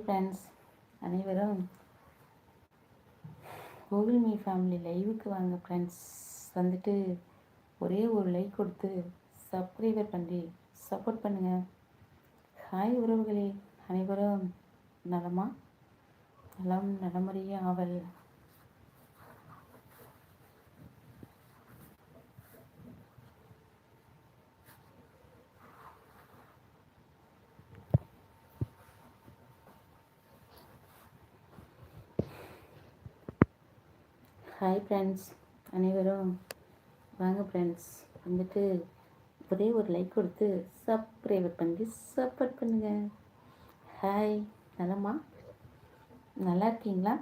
Friends அனைவரும் Google me family லைவுக்கு வாங்க ஃப்ரெண்ட்ஸ் வந்துட்டு ஒரே ஒரு லைக் கொடுத்து சப்ஸ்கிரைபர் பண்ணி சப்போர்ட் பண்ணுங்கள் ஹாய் உறவுகளே அனைவரும் நலமா? நலம் நலமுறையே ஆவல். ஹாய் ஃப்ரெண்ட்ஸ் அனைவரும் வாங்க ஃப்ரெண்ட்ஸ் வந்துட்டு ஒரே ஒரு லைக் கொடுத்து சப்ஸ்கிரைபர் பண்ணி சப்போர்ட் பண்ணுங்கள் ஹாய் நலமா? நல்லா இருக்கீங்களா?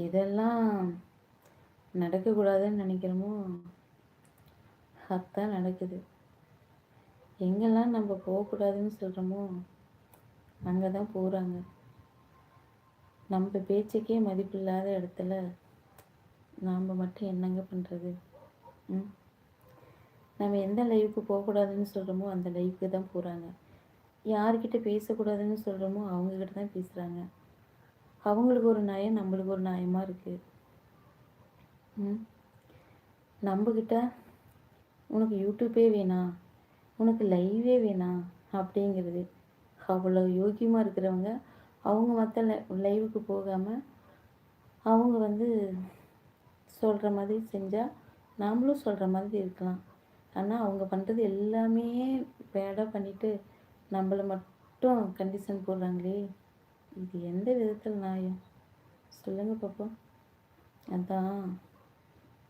இதெல்லாம் நடக்கக்கூடாதுன்னு நினைக்கிறோமோ? அதான் நடக்குது. எங்கெல்லாம் நம்ம போகக்கூடாதுன்னு சொல்கிறோமோ அங்கே தான் போகிறாங்க நம்ம பேச்சுக்கே மதிப்பில்லாத இடத்துல நாம் மட்டும் என்னங்க பண்ணுறது ம்? நம்ம எந்த லைவுக்கு போகக்கூடாதுன்னு சொல்கிறோமோ அந்த லைவுக்கு தான் போகிறாங்க யார்கிட்ட பேசக்கூடாதுன்னு சொல்கிறோமோ அவங்கக்கிட்ட தான் பேசுகிறாங்க அவங்களுக்கு ஒரு நியாயம் நம்மளுக்கு ஒரு நியாயமாக இருக்குது ம்? நம்மக்கிட்ட உனக்கு யூடியூப்பே வேணாம் உனக்கு லைவே வேணாம் அப்படிங்கிறது. அவ்வளோ யோக்கியமாக இருக்கிறவங்க அவங்க மற்ற லைவுக்கு போகாமல் அவங்க வந்து சொல்கிற மாதிரி செஞ்சால் நாமளும் சொல்கிற மாதிரி இருக்கலாம். ஆனால் அவங்க பண்ணுறது எல்லாமே பேடாக பண்ணிவிட்டு நம்மளை மட்டும் கண்டிஷன் போடுறாங்களே இது எந்த விதத்தில் நியாயம்? சொல்லுங்கள் பார்ப்போம் அதான்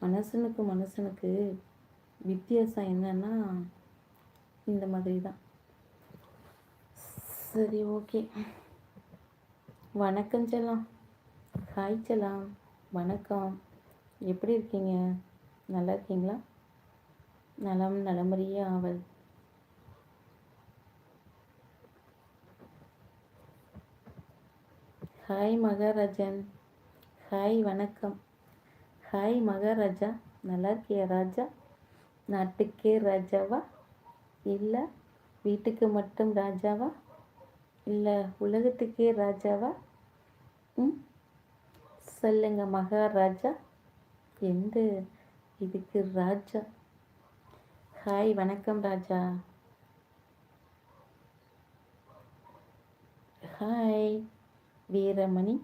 மனுஷனுக்கு மனுஷனுக்கு வித்தியாசம் என்னன்னா இந்த மாதிரி தான் சரி ஓகே. வணக்கம் செல்லாம். ஹாய் செல்லாம். வணக்கம். எப்படி இருக்கீங்க? நல்லா இருக்கீங்களா? நலம் நலமறிய ஆவல். ஹாய் மகாராஜன். ஹாய் வணக்கம். ஹாய் மகாராஜா. நல்லா இருக்கியா ராஜா? நாட்டுக்கே ராஜாவா? இல்லை வீட்டுக்கு மட்டும் ராஜாவா? இல்லை உலகத்துக்கே ராஜாவா? ம் சொல்லுங்க மகாராஜா. எந்த? இதுக்கு ராஜா. ஹாய் வணக்கம் ராஜா. ஹாய் வீரமணி.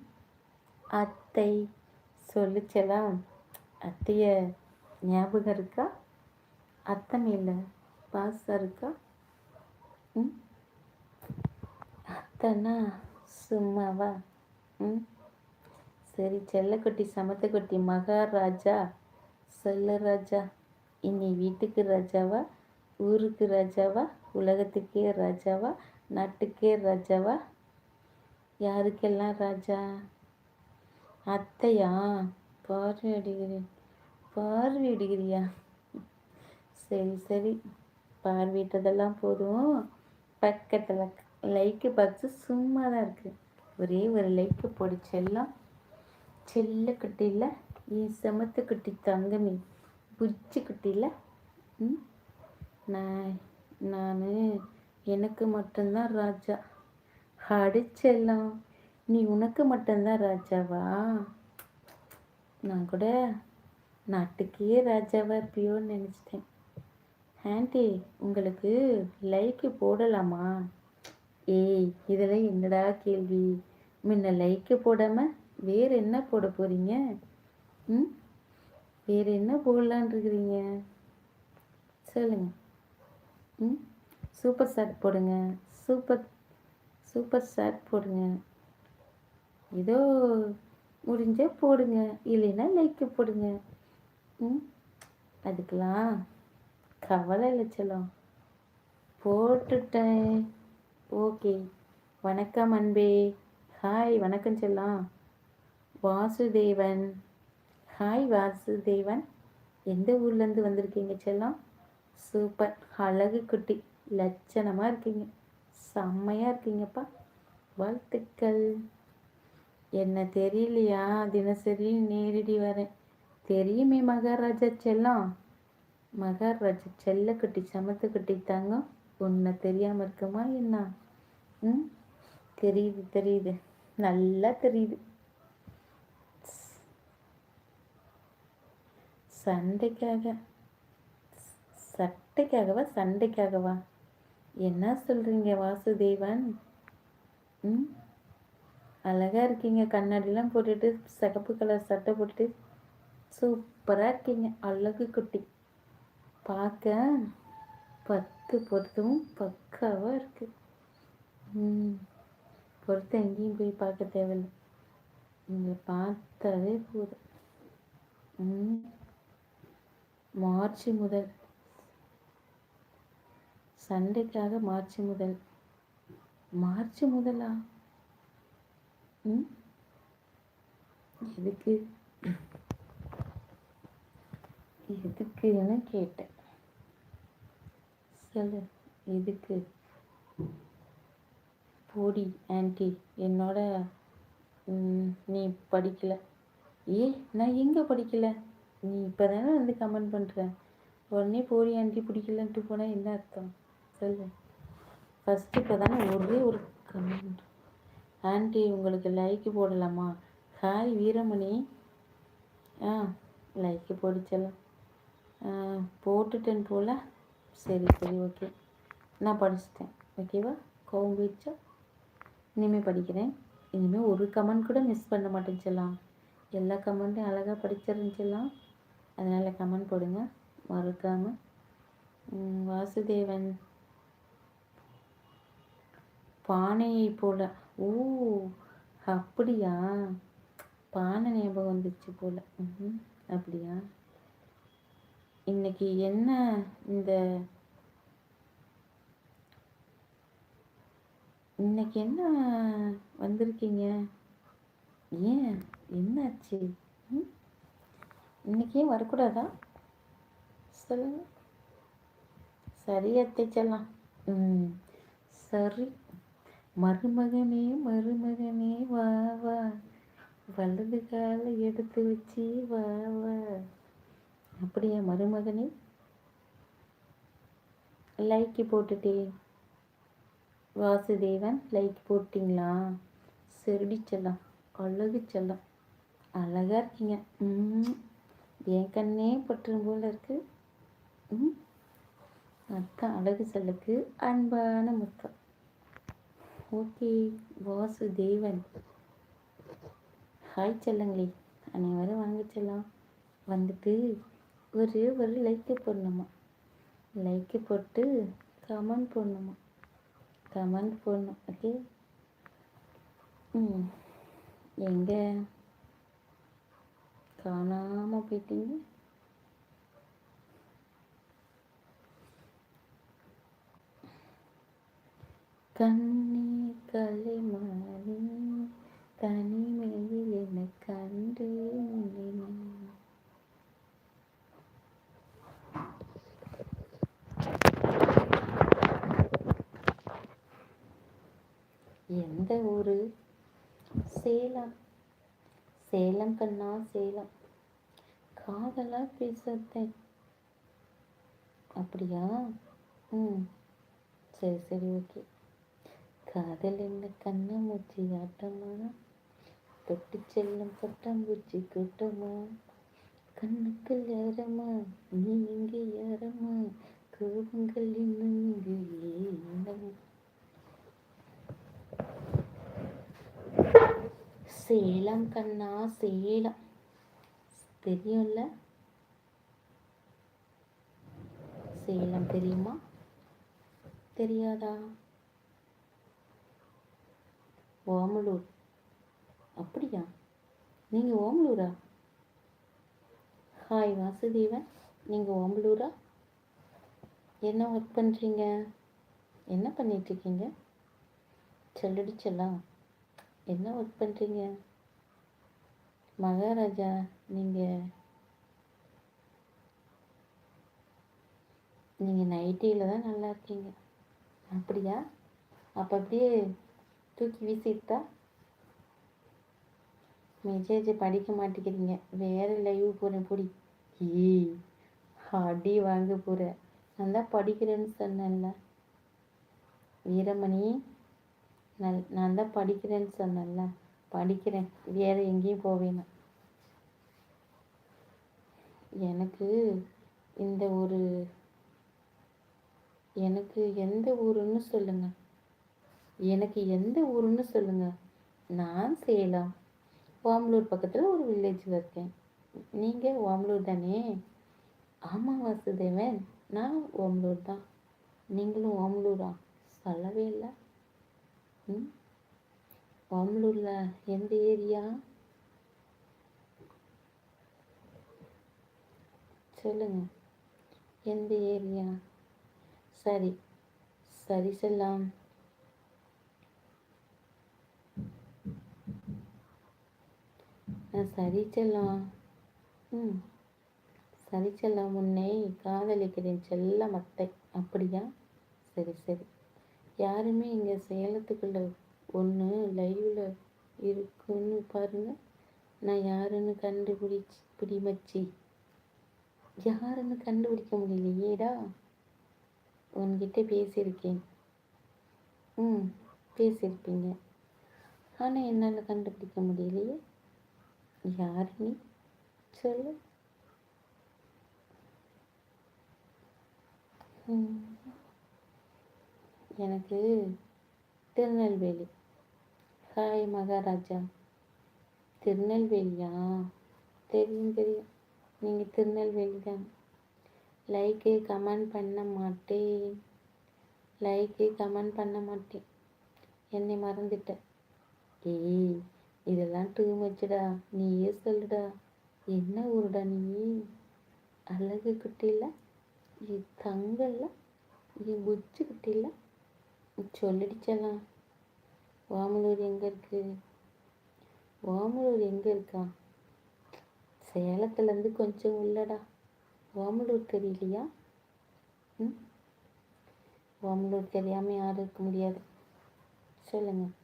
அத்தை சொல்லிச்சலாம் அத்தைய ஞாபகம் இருக்கா? அத்தம் இல்லை பாசம் இருக்கா? ம்? அத்தனா சும்மாவா? ம்? சரி செல்லக்குட்டி சமத்தக்குட்டி மகாராஜா சொல்ல ராஜா இனி வீட்டுக்கு ராஜாவா? ஊருக்கு ராஜாவா? உலகத்துக்கே ராஜாவா? நாட்டுக்கே ராஜாவா? யாருக்கெல்லாம் ராஜா? அத்தையா? பார்வையிடுகிறேன் பார்வையிடுகிறியா சரி சரி. பார்வையிட்டதெல்லாம் போதும். பக்கத்தில் லைக்கு பார்த்து சும்மா தான் இருக்குது ஒரே ஒரு லைக்கு போடு செல்லம் செல்ல குட்டியில் என் செமத்து குட்டி தங்கமி. புச்சி குட்டியில் ம்? நான் நான் எனக்கு மட்டும்தான் ராஜா. அடிச்செல்லாம் நீ உனக்கு மட்டும்தான் ராஜாவா? நான் கூட நாட்டுக்கே ராஜாவாக இருப்பியோன்னு நினச்சிட்டேன். ஆண்டி உங்களுக்கு லைக்கு போடலாமா? ஏய் இதெல்லாம் என்னடா கேள்வி? முன்ன லைக்கு போடாமல் வேறு என்ன போட போகிறீங்க ம்? வேறு என்ன போடலான் இருக்கிறீங்க? சொல்லுங்கள் ம்? சூப்பர் சாட் போடுங்க. சூப்பர் சூப்பர் சாட் போடுங்க. ஏதோ முடிஞ்சால் போடுங்க. இல்லைன்னா லைக்கு போடுங்க. ம்? அதுக்கெல்லாம் கவலை இல்லை செல்லம். போட்டுட்டேன். ஓகே. வணக்கம் அன்பே. ஹாய் வணக்கம் செல்லம். வாசுதேவன். ஹாய் வாசுதேவன். எந்த ஊர்லேருந்து வந்திருக்கீங்க செல்லம்? சூப்பர். அழகு குட்டி. லட்சணமாக இருக்கீங்க. செம்மையாக இருக்கீங்கப்பா. வாழ்த்துக்கள். என்ன தெரியலையா? தினசரி நேரடி வரேன். தெரியுமே மகாராஜா செல்லம்? மகாராஜா செல்ல கட்டி சமத்து கட்டி தாங்க உன்னை தெரியாமல் இருக்குமா என்ன? ம்? தெரியுது தெரியுது. நல்லா தெரியுது. சண்டைக்காக சட்டைக்காகவா சண்டைக்காகவா? என்ன சொல்கிறீங்க வாசுதேவன்? ம்? அழகாக இருக்கீங்க. கண்ணாடிலாம் போட்டுட்டு சிகப்பு கலர் சட்டை போட்டுட்டு சூப்பராக இருக்கீங்க. அழகு குட்டி. பார்க்க பத்து பொருத்தமும் பக்காவாக இருக்குது ம் பொறுத்து எங்கேயும் போய் பார்க்க தேவையில்லை. நீங்கள் பார்த்தாலே போதும். ம் மார்ச் முதல். சண்டைக்காக மார்ச் முதல். மார்ச் முதலா? ம் எதுக்கு? எதுக்குன்னு கேட்டேன். சொல்லு இதுக்கு போடி ஆன்டி என்னோட நீ படிக்கலை. ஏ நான் எங்கே படிக்கலை? நீ இப்போ தானே வந்து கமெண்ட் பண்ணுற உடனே போடி ஆண்டி பிடிக்கலன்ட்டு போனால் என்ன அர்த்தம்? சொல்லு. ஃபஸ்ட்டு இப்போ தானே ஒரே ஒரு கமெண்ட் ஆண்டி உங்களுக்கு லைக்கு போடலாமா? ஹாய் வீரமணி. ஆ லைக்கு போடிச்சலாம் போட்டுட்டேன் போல். சரி சரி ஓகே நான் படிச்சிட்டேன் ஓகேவா கோவம் போயிடுச்சா? இனிமேல் படிக்கிறேன். இனிமேல் ஒரு கமெண்ட் கூட மிஸ் பண்ண மாட்டேன் செல்லாம் எல்லா கமெண்ட்டையும் அழகாக படிச்சிருந்துச்செல்லாம் அதனால் கமெண்ட் போடுங்க மறக்காமல் வாசுதேவன். பானையை போல. ஓ அப்படியா? பானை ஞாபகம் வந்துச்சு போல். அப்படியா? இன்னைக்கு என்ன இந்த இன்னைக்கு என்ன வந்திருக்கீங்க? ஏன்? என்னாச்சு? இன்னைக்கு ஏன் வரக்கூடாதா? சொல்லுங்க. சரி அத்தை ம். சரி. மருமகனே மருமகனே வா வா. வலது காலை எடுத்து வச்சு வா வா. அப்படியா மருமகனே? லைக்கு போட்டுட்டே. வாசுதேவன் லைக் போட்டிங்களா? செருடி செல்லம் அழகு செல்லம். அழகாக இருக்கீங்க. ம் என் கண்ணே பற்றும் போல ம். அத்தான் அழகு செல்லுக்கு அன்பான முத்தம். ஓகே வாசுதேவன். ஹாய் செல்லங்களே. அனைவரும் வாங்க செல்லாம். வந்துட்டு ஒரே ஒரு லைக்கு போடணுமா? லைக்கு போட்டு கமெண்ட் போடணுமா? கமெண்ட் போடணும் ஓகே ம். எங்கே? காணாமல் போயிட்டீங்க? கண்ணே கலைமானி தனிமையில் என கண்டு எந்த ஊர்? சேலம். சேலம் கண்ணா சேலம். காதலா பேசுறேன் அப்படியா? ம். சரி சரி ஓகே. காதல் என்ன கண்ணா மூச்சி ஆட்டமா? தொட்டு செல்லும் பட்டாம்பூச்சி கூட்டமா? கண்ணுக்கு யாரம்மா நீ இங்கே யாரம்மா கோபங்கள் இன்னும் இங்கே ஏனமா சேலம் கண்ணா சேலம். தெரியும்ல? சேலம் தெரியுமா? தெரியாதா? ஓமலூர். அப்படியா? நீங்கள் ஓமலூரா? ஹாய் வாசுதேவன். நீங்கள் ஓமலூரா? என்ன ஒர்க் பண்ணுறீங்க என்ன பண்ணிகிட்ருக்கீங்க செல்லடிச்செல்லாம் என்ன ஒர்க் பண்ணுறீங்க மகாராஜா நீங்கள் நீங்கள் நைட்டியில் தான் நல்லா இருக்கீங்க. அப்படியா? அப்போ அப்படியே தூக்கி வீசிட்டா? மெசேஜ் படிக்க மாட்டேங்கிறீங்க. வேறு லைவ் போகிறேன் பொடி. ஈ அடி வாங்க போகிற நான் தான் படிக்கிறேன்னு சொன்னேன்ல. வீரமணி நல் நான் தான் படிக்கிறேன்னு சொன்னேன்ல. படிக்கிறேன். வேறு எங்கேயும் போவேன் எனக்கு இந்த ஒரு எனக்கு எந்த ஊருன்னு சொல்லுங்க. எனக்கு எந்த ஊருன்னு சொல்லுங்க. நான் சேலம். ஓமலூர் பக்கத்தில் ஒரு வில்லேஜில் இருக்கேன். நீங்கள் ஓமலூர் தானே? ஆமாம் வாசுதேவன். நான் ஓமலூர் தான். நீங்களும் ஓமலூரா? சொல்லவே இல்லை. ம் எந்த ஏரியா? சொல்லுங்க. எந்த ஏரியா? சரி. சரி செல்லாம். சரி செல்லாம். ம் சரி செல்லாம் உன்னை காதலிக்கிறேன் செல்ல மத்தை அப்படியா? சரி சரி. யாருமே இங்கே சேலத்துக்குள்ள ஒன்று லைவில் இருக்குன்னு பாருங்கள் நான் யாருன்னு கண்டுபிடிச்சி பிடிமச்சி. யாருன்னு கண்டுபிடிக்க முடியலையேடா உன்கிட்ட பேசியிருக்கேன். ம் பேசியிருப்பீங்க. ஆனால் என்னால் கண்டுபிடிக்க முடியலையே. யார் நீ? சொல்லு. எனக்கு திருநெல்வேலி. ஹாய் மகாராஜா. திருநெல்வேலியா? தெரியும் தெரியும். நீங்கள் திருநெல்வேலி தான். லைக்கு கமெண்ட் பண்ண மாட்டேன். லைக்கு கமெண்ட் பண்ண மாட்டேன். என்னை மறந்துட்டேன் ஏய் இதெல்லாம் டூ. மச்சுடா நீயே சொல்லுடா. என்ன ஊருடா நீ? அழகு குட்டியில் இது தங்கல்ல இது புச்சு குட்டியில் சொல்லிடுச்சலாம் ஓமலூர் எங்கே இருக்கு? ஓமலூர் எங்கே இருக்கா? சேலத்துலேருந்து கொஞ்சம் உள்ளடா. ஓமலூர் தெரியலையா? ம்? ஓமலூர் தெரியாமல் யாரும் இருக்க முடியாது. சொல்லுங்கள்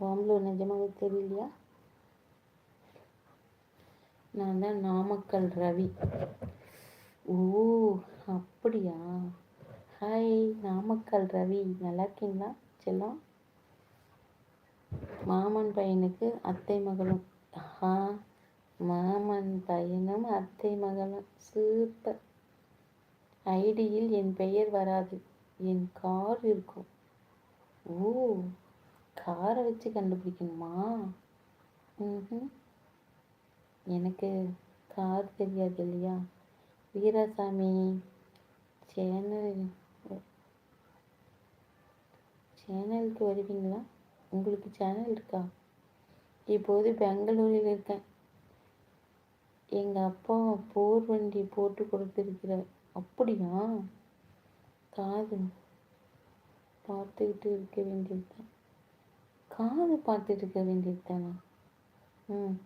ஓமலூர் நிஜமாக தெரியலையா? நான் தான் நாமக்கல் ரவி. ஓ அப்படியா? ஹாய் நாமக்கல் ரவி. நல்லா இருக்கீங்களா செல்லம்? மாமன் பையனுக்கு அத்தை மகளும். ஹா மாமன் பையனும் அத்தை மகளும். சூப்பர். ஐடியில் என் பெயர் வராது. என் கார் இருக்கும். ஓ காரை வச்சு கண்டுபிடிக்கணுமா? ம் எனக்கு கார் தெரியாது இல்லையா? வீராசாமி சேனல் சேனலுக்கு வருவீங்களா? உங்களுக்கு சேனல் இருக்கா? இப்போது பெங்களூரில் இருக்கேன். எங்கள் அப்பா போர் வண்டி போட்டு கொடுத்துருக்கிறார். அப்படியா? காது பார்த்துக்கிட்டு இருக்க வேண்டியது தான் காது பார்த்துட்டு இருக்க வேண்டியது தானா ம்.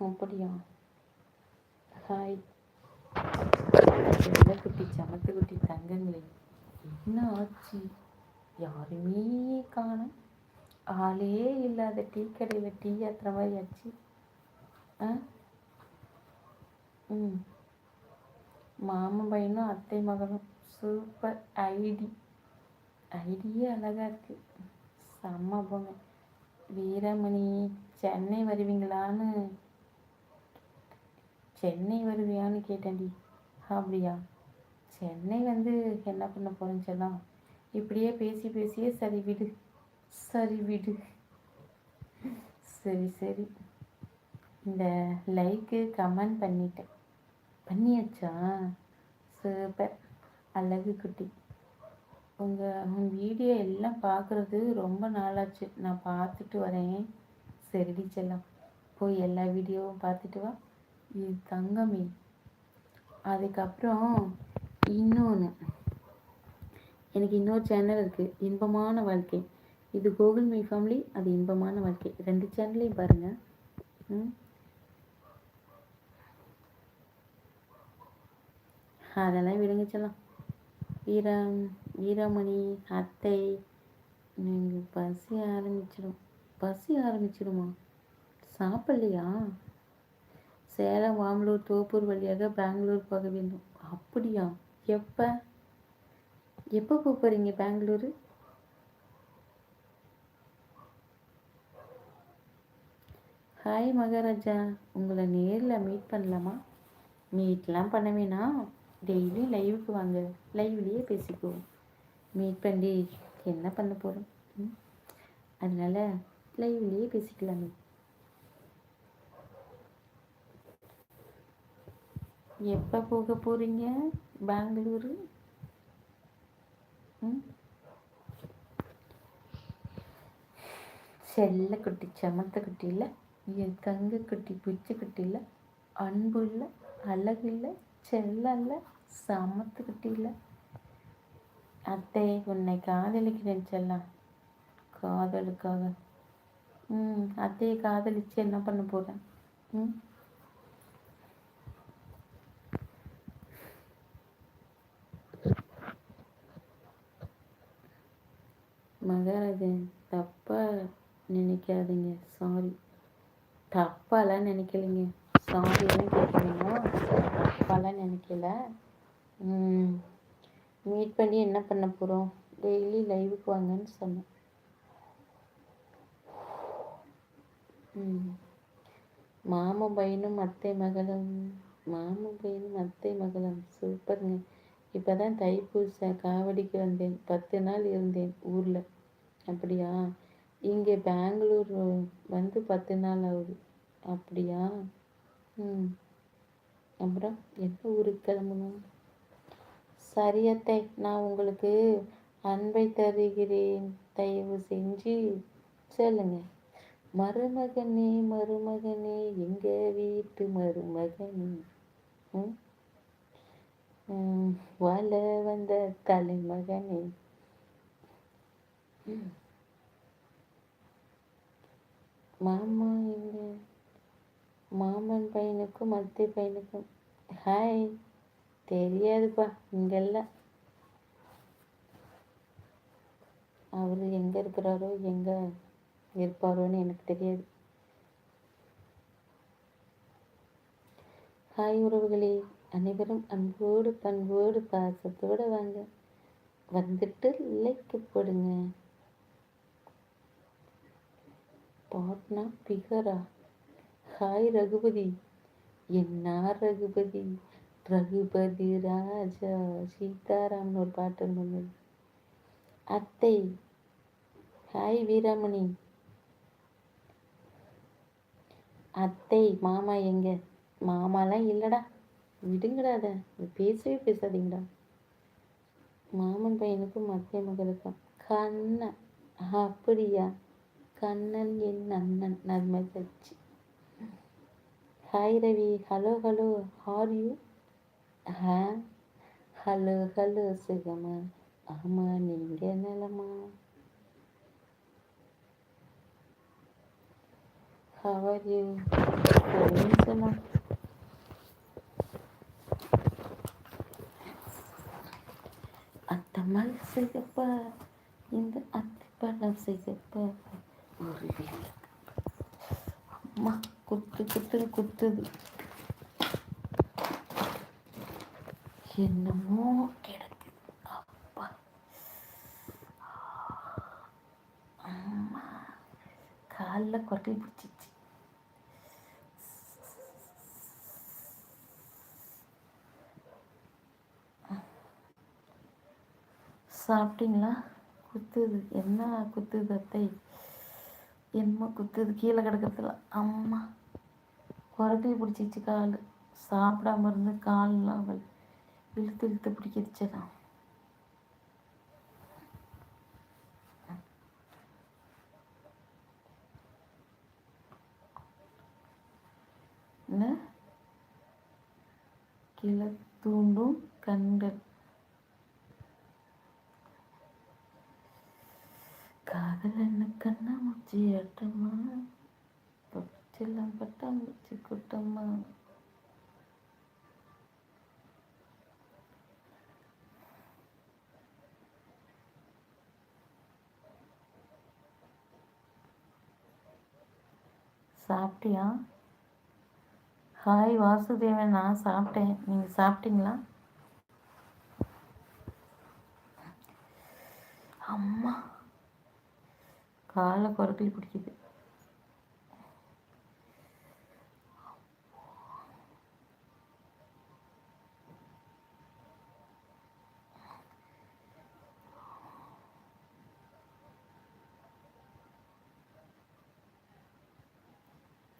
அப்படியா? ஹாய் குட்டி சமத்து குட்டி தங்கங்களே. என்ன ஆச்சு? யாருமே காணும் ஆளே இல்லாத டீ கடையில் டீ ஏற்றுற மாதிரி ஆச்சு. ஆ? ம். மாமன் பையனும் அத்தை மகனும் சூப்பர் ஐடி ஐடியே அழகாக இருக்குது செம்ம பொங்க வீரமணி சென்னை வருவீங்களான்னு சென்னை வருவியான்னு கேட்டேன்டி. அப்படியா? சென்னை வந்து என்ன பண்ண போகிறேன்னு சொல்லலாம் இப்படியே பேசி பேசியே சரி விடு. சரி விடு. சரி சரி. இந்த லைக்கு கமெண்ட் பண்ணிட்டேன். பண்ணியாச்சா? சூப்பர் அழகு குட்டி. உங்கள் உங்கள் வீடியோ எல்லாம் பார்க்குறது ரொம்ப நாளாச்சு. நான் பார்த்துட்டு வரேன். சரிடி செல்லம். போய் எல்லா வீடியோவும் பார்த்துட்டு வா. இது தங்கமே. அதுக்கப்புறம் இன்னொன்று எனக்கு இன்னொரு சேனல் இருக்குது இன்பமான வாழ்க்கை. இது கோகுல் மை ஃபேமிலி அது இன்பமான வாழ்க்கை. ரெண்டு சேனல்லையும் பாருங்கள் ம். அதெல்லாம் விடுங்க சொல்லலாம் வீரம் வீரமணி அத்தை. நீங்கள் பசி ஆரம்பிச்சிடும். பசி ஆரம்பிச்சிடுமா? சாப்பிட்லையா? சேலம் வாமலூர் தோப்பூர் வழியாக பெங்களூர் போக வேண்டும். அப்படியா? எப்போ? எப்போ போக போகிறீங்க பெங்களூரு? ஹாய் மகாராஜா உங்களை நேரில் மீட் பண்ணலாமா? மீட்லாம் பண்ண வேணாம் டெய்லி லைவுக்கு வாங்க. லைவ்லேயே பேசிக்குவோம். மீட் பண்ணி என்ன பண்ண போகிறோம் அதனால் லைவ்லேயே பேசிக்கலாமே. எப்போ போக போகிறீங்க பெங்களூரு? செல்ல குட்டி சமத்த குட்டி இல்லை என் தங்க குட்டி பிச்சை குட்டி இல்லை அன்பு இல்லை அழகு இல்லை செல்ல இல்லை சமத்து குட்டி இல்லை அத்தை உன்னை காதலிக்கிறேன் செல்லாம் காதலுக்காக. ம் அத்தையை காதலித்து என்ன பண்ண போகிறேன் ம்? மகாராஜன் தப்பாக நினைக்காதீங்க. சாரி தப்பாலாம் நினைக்கலைங்க. சாரின்னு கேட்குறீங்க தப்பாலாம் நினைக்கல. மீட் பண்ணி என்ன பண்ண போகிறோம் டெய்லி லைவுக்கு வாங்கன்னு சொன்னேன். மாமன் பையனும் அத்தை மகளும். மாமன் பையனும் அத்தை மகளும். சூப்பருங்க இப்போ தான் தைப்பூச காவடிக்கு வந்தேன். பத்து நாள் இருந்தேன் ஊரில். அப்படியா? இங்கே பெங்களூர் வந்து பத்து நாள் ஆகுது. அப்படியா? ம். அப்புறம் எந்த ஊருக்கு கிளம்பணும்? சரியத்தை நான் உங்களுக்கு அன்பை தருகிறேன். தயவு செஞ்சு சொல்லுங்க. மருமகனே மருமகனே எங்கள் வீட்டு மருமகனே? வாழ வந்த தலைமகனே. மாமா இங்க. மாமன் பையனுக்கும் அத்தை பையனுக்கும். ஹாய் தெரியாதுப்பா இங்கெல்லாம் அவர் எங்கே இருக்கிறாரோ எங்கே இருப்பாரோன்னு எனக்கு தெரியாது. ஹாய் உறவுகளே. அனைவரும் அன்போடு பண்போடு பாசத்தோடு வாங்க. வந்துட்டு லைக்கு போடுங்க. பாட்னா பிகரா? ஹாய் ரகுபதி. என்ன ரகுபதி. ரகுபதி ராஜா. சீதாராம்னு ஒரு பாட்டு ஒன்று அத்தை. ஹாய் வீராமணி. அத்தை மாமா எங்க? மாமாலாம் இல்லைடா. விடுங்கடா அதை. பேசவே பேசாதீங்கடா. மாமன் பையனுக்கும் அத்தை மகளுக்கும் கண்ணா. அப்படியா? கண்ணன் என் அண்ணன் நர்மதச்சி hi Ravi. Hello hello how are you hey hello hello சுகமா. ஆமாம் நீங்கள் நலமா? ஹவர் யூ அத்தை அத்தம்மல் சிகப்பா. இந்த அத்திப்பழம் சிகப்பா. ஒரு அம்மா குத்து குத்து குத்துது என்னமோ கிடக்கு. அப்பா. அம்மா. காலில் கொட்டை பிடிச்சிச்சு. சாப்பிட்டீங்களா? குத்துது. என்ன குத்துது அத்தை? என்னமோ குத்துது கீழே கிடக்கிறதுல. அம்மா குரட்டி பிடிச்சிச்சு கால். சாப்பிடாம இருந்து கால்லாம் அவள் இழுத்து இழுத்து பிடிக்கிடுச்சுதான் என்ன? தூண்டும் கண்கள். காதல் என்ன கண்ணா முச்சி அட்டம்மா தொச்செல்லாம் பட்டாம்பூச்சி குட்டம்மா சாப்பிட்டியா? ஹாய் வாசுதேவன் நான் சாப்பிட்டேன். நீங்கள் சாப்பிட்டீங்களா? அம்மா காலை குரக்கலி பிடிக்குது.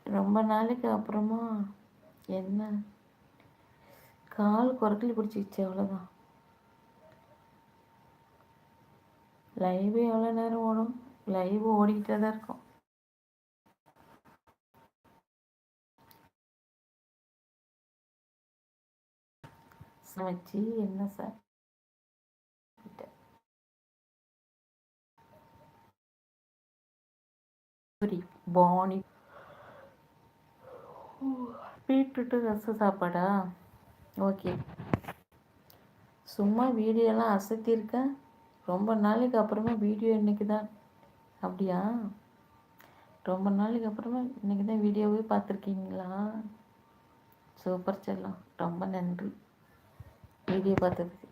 ரொம்ப நாளைக்கு அப்புறமா என்ன? கால் குரக்கலி பிடிச்சிக்கிச்சு அவ்வளோதான் லைவ் எவ்வளோ நேரம் ஓடும்? லைவ் ஓடிக்கிட்டே தான் இருக்கும். வச்சு என்ன சார்? பாணி பீட்ரூட்டு ரசம் சாப்பாடா? ஓகே. சும்மா வீடியோலாம் அசத்தியிருக்கேன் ரொம்ப நாளைக்கு அப்புறமா வீடியோ இன்னைக்கு தான் அப்படியா? ரொம்ப நாளைக்கு அப்புறமா இன்றைக்கி தான் வீடியோவே பார்த்துருக்கீங்களா? சூப்பர் செல்லம் ரொம்ப நன்றி. வீடியோ பார்த்ததுக்கு.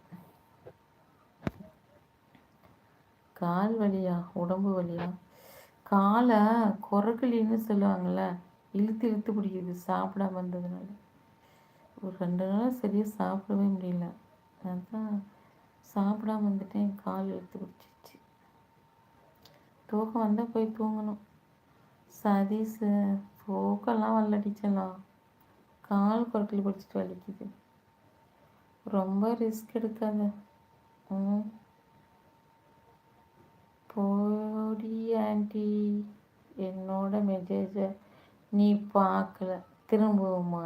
கால் வலியா? உடம்பு வலியா? காலை குரக்கலின்னு சொல்லுவாங்கள்ல இழுத்து இழுத்து பிடிக்குது சாப்பிடாம இருந்ததுனால. ஒரு ரெண்டு நாள் சரியாக சாப்பிடவே முடியல. அதுதான் சாப்பிடாம வந்துட்டேன் கால் இழுத்து பிடிச்சி. தூக்கம் வந்தால் போய் தூங்கணும். சதீஸ் போக்கெல்லாம் வல்லடிச்சலாம் கால் குரட்டில் பிடிச்சிட்டு வலிக்குது. ரொம்ப ரிஸ்க் எடுக்காத. ம். போடி ஆண்டி. என்னோட மெசேஜை நீ பார்க்கல திரும்பவுமா?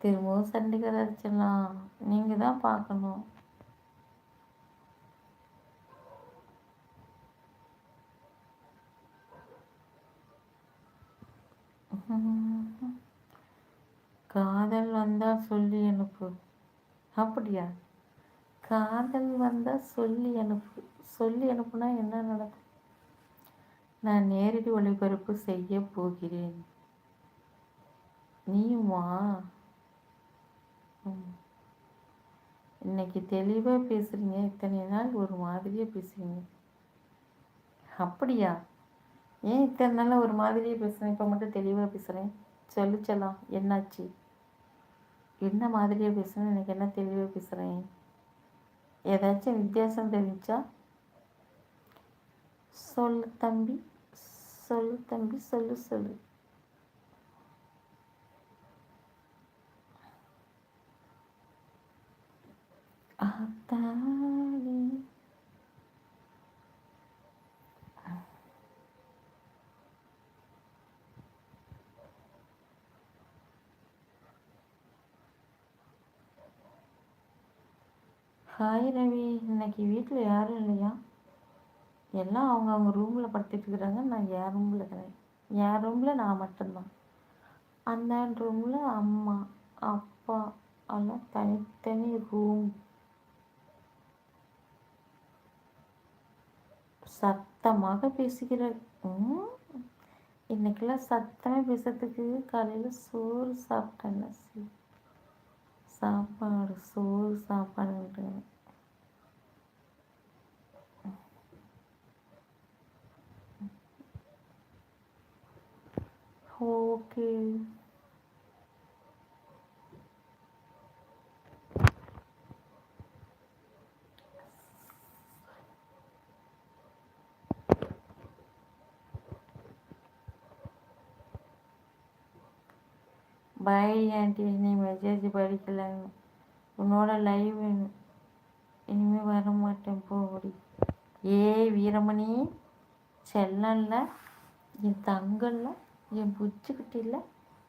திரும்பவும் சண்டிகர் அடிச்சிடலாம் நீங்கள் தான் பார்க்கணும் காதல் வந்தால் சொல்லி அனுப்பு. அப்படியா? காதல் வந்தால் சொல்லி அனுப்பு. சொல்லி அனுப்புனா என்ன நடக்கும்? நான் நேரடி ஒளிபரப்பு செய்ய போகிறேன். நீயுமா இன்னைக்கு தெளிவாக பேசுகிறீங்க இத்தனை நாள் ஒரு மாதிரியாக பேசுகிறீங்க அப்படியா? ஏன் இத்தனை நாள் ஒரு மாதிரியே பேசுகிறேன் இப்போ மட்டும் தெளிவாக பேசுகிறேன் சொல்லிச்சலாம் என்னாச்சு? என்ன மாதிரியே பேசுகிறேன் எனக்கு என்ன தெளிவாக பேசுகிறேன் ஏதாச்சும் வித்தியாசம் தெரிஞ்சா? சொல்லு தம்பி சொல்லு தம்பி சொல்லு சொல்லு. ஆத்தாடி ஹாய் ரவி இன்னைக்கு வீட்டில் யாரும் இல்லையா? எல்லாம் அவங்க அவங்க ரூமில் படுத்துட்டு இருக்கிறாங்க. நான் என் ரூமில் இருக்கிறேன். என் ரூமில் நான் மட்டும்தான். அந்த ரூமில் அம்மா அப்பா எல்லாம் தனித்தனி ரூம் சத்தமாக பேசிக்கிற இன்னைக்கெல்லாம் சத்தமாக பேசுறதுக்கு காலையில் சோறு சாப்பிட்டேன் சாப்பாடு சோறு சாப்பாடு ஓகே பாய் ஆண்டி நீ மெசேஜ் படிக்கல உன்னோட லைவ் இனிமேல் வர மாட்டேன் போடி ஏ வீரமணி செல்லல்ல என் தங்கல்ல என் புச்சுக்கிட்ட இல்லை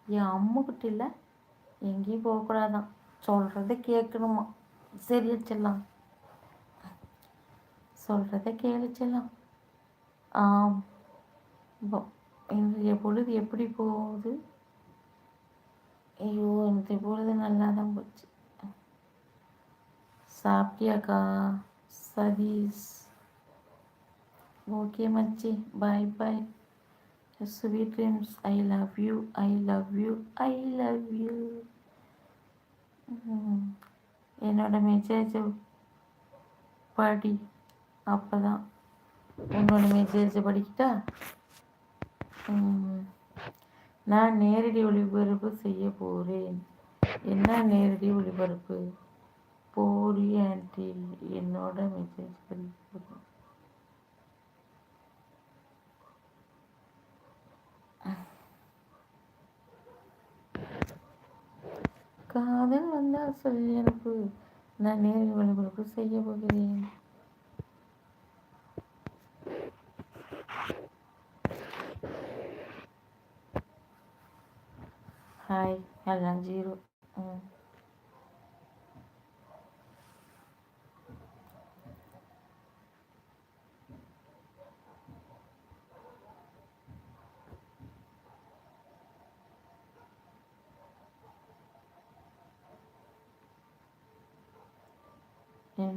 என் அம்முக்கிட்ட இல்லை எங்கேயும் போகக்கூடாதான். சொல்கிறத கேட்கணுமா? சரியா செல்லாம் சொல்கிறத கேளுச்சிடலாம் ஆம். என்னுடைய பொழுது எப்படி போகுது? ஐயோ இன்றைய பொழுது நல்லா தான் போச்சு. சாப்பிட்டியாக்கா? சதீஷ். ஓகே மச்சி. Bye bye. Sweet dreams I love you I love you I love you என்னோட மெசேஜ் படி. அப்போ தான் உன்னோட மெசேஜ் படிக்கிட்டா நான் நேரடி ஒளிபரப்பு செய்ய போகிறேன் என்ன நேரடி ஒளிபரப்பு? போரி ஆண்டி என்னோட மெசேஜ் படிக்க காதல் வந்தால் சொல்லி அனுப்பு நான் நேரில் ஒளிபரப்பு செய்ய போகிறேன். ஹாய் எல்லாம் ஜீரோ. ம்.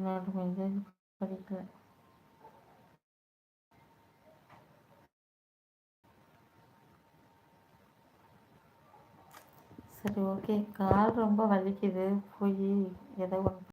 நாட்டு மெசேஜ் படிக்கல சரி ஓகே கால் ரொம்ப வலிக்குது. போய் ஏதோ ஒன்று